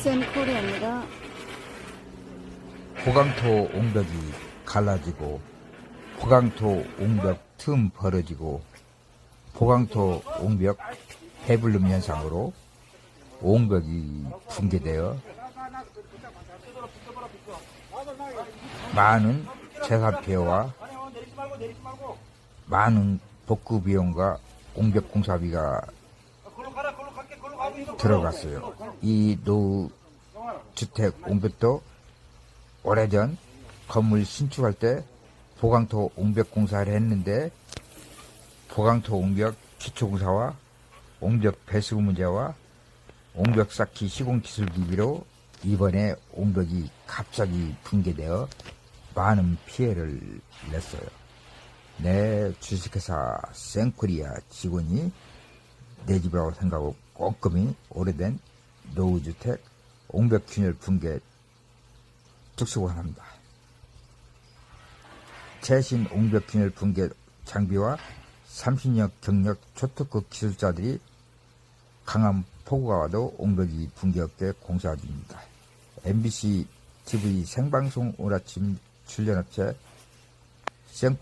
샘코리아입니다. 포강토 옹벽이 갈라지고 포강토 옹벽 틈 벌어지고 포강토 옹벽 해불름 현상으로 옹벽이 붕괴되어 많은 재산피해와 많은 복구 비용과 옹벽 공사비가 들어갔어요. 이 노후 주택 옹벽도 오래전 건물 신축할 때 보강토 옹벽 공사를 했는데 보강토 옹벽 기초공사와 옹벽 배수 문제와 옹벽 쌓기 시공 기술 기비로 이번에 옹벽이 갑자기 붕괴되어 많은 피해를 냈어요. 내 주식회사 생코리아 직원이 내 집이라고 생각하고 꼼꼼히 오래된 노후주택 옹벽균열 붕괴 특수관합니다. 최신 옹벽균열 붕괴 장비와 30년 경력 초특급 기술자들이 강한 폭우가 와도 옹벽이 붕괴 없게 공사 중입니다. MBC TV 생방송 오늘 아침 출연업체 생코